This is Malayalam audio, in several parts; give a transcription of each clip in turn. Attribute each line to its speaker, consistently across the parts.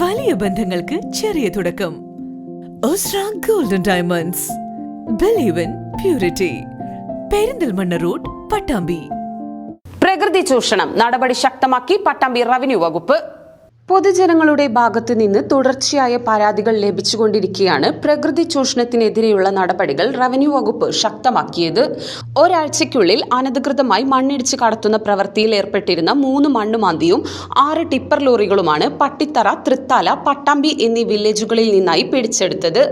Speaker 1: വലിയ ബന്ധങ്ങൾക്ക് ചെറിയ തുടക്കം. Golden Diamonds believe in purity Perinthalmanna road Pattambi.
Speaker 2: പ്രകൃതി ചൂഷണം. നടപടി ശക്തമാക്കി പട്ടാമ്പി റവന്യൂ വകുപ്പ്. പൊതുജനങ്ങളുടെ ഭാഗത്തു നിന്ന് തുടർച്ചയായ പരാതികൾ ലഭിച്ചുകൊണ്ടിരിക്കുകയാണ് പ്രകൃതി ചൂഷണത്തിനെതിരെയുള്ള നടപടികൾ റവന്യൂ വകുപ്പ് ശക്തമാക്കിയത്. ഒരാഴ്ചയ്ക്കുള്ളിൽ അനധികൃതമായി മണ്ണിടിച്ച് കടത്തുന്ന പ്രവൃത്തിയിൽ ഏർപ്പെട്ടിരുന്ന മൂന്ന് മണ്ണുമാന്തിയും ആറ് ടിപ്പർ ലോറികളുമാണ് പട്ടിത്തറ തൃത്താല പട്ടാമ്പി എന്നീ വില്ലേജുകളിൽ നിന്നായി പിടിച്ചെടുത്തത്.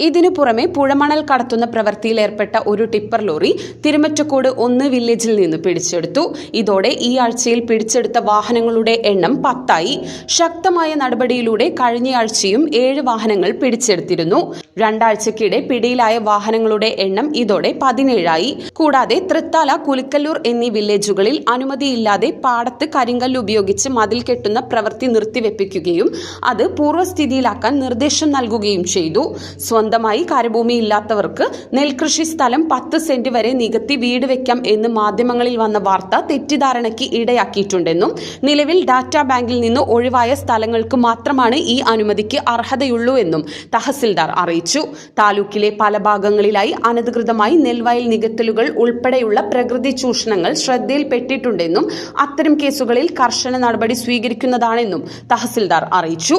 Speaker 2: ഇതിനു പുറമെ പുഴമണൽ കടത്തുന്ന പ്രവൃത്തിയിൽ ഏർപ്പെട്ട ഒരു ടിപ്പർ ലോറി തിരുമറ്റക്കോട് ഒന്ന് വില്ലേജിൽ നിന്ന് പിടിച്ചെടുത്തു. ഇതോടെ ഈ ആഴ്ചയിൽ പിടിച്ചെടുത്ത വാഹനങ്ങളുടെ എണ്ണം പത്തായി. ശക്തമായ നടപടിയിലൂടെ കഴിഞ്ഞയാഴ്ചയും ഏഴ് വാഹനങ്ങൾ പിടിച്ചെടുത്തിരുന്നു. രണ്ടാഴ്ചക്കിടെ പിടിയിലായ വാഹനങ്ങളുടെ എണ്ണം ഇതോടെ പതിനേഴായി. കൂടാതെ തൃത്താല കുലിക്കല്ലൂർ എന്നീ വില്ലേജുകളിൽ അനുമതിയില്ലാതെ പാടത്ത് കരിങ്കല്ല് ഉപയോഗിച്ച് മതിൽ കെട്ടുന്ന പ്രവൃത്തി നിർത്തിവെപ്പിക്കുകയും അത് പൂർവസ്ഥിതിയിലാക്കാൻ നിർദ്ദേശം നൽകുകയും ചെയ്തു. സ്വന്തമായി കരഭൂമി ഇല്ലാത്തവർക്ക് നെൽകൃഷി സ്ഥലം പത്ത് സെന്റ് വരെ നികത്തി വീട് വെക്കാം എന്ന് മാധ്യമങ്ങളിൽ വന്ന വാർത്ത തെറ്റിദ്ധാരണയ്ക്ക് ഇടയാക്കിയിട്ടുണ്ടെന്നും നിലവിൽ ഡാറ്റാ ബാങ്കിൽ നിന്ന് ഒഴിവായ സ്ഥലങ്ങൾക്ക് മാത്രമാണ് ഈ അനുമതിക്ക് അർഹതയുള്ളൂ എന്നും തഹസിൽദാർ അറിയിച്ചു. താലൂക്കിലെ പല ഭാഗങ്ങളിലായി അനധികൃതമായി നെൽവയൽ നികത്തലുകൾ ഉൾപ്പെടെയുള്ള പ്രകൃതി ചൂഷണങ്ങൾ ശ്രദ്ധയിൽപ്പെട്ടിട്ടുണ്ടെന്നും അത്തരം കേസുകളിൽ കർശന നടപടി സ്വീകരിക്കുന്നതാണെന്നും തഹസിൽദാർ അറിയിച്ചു.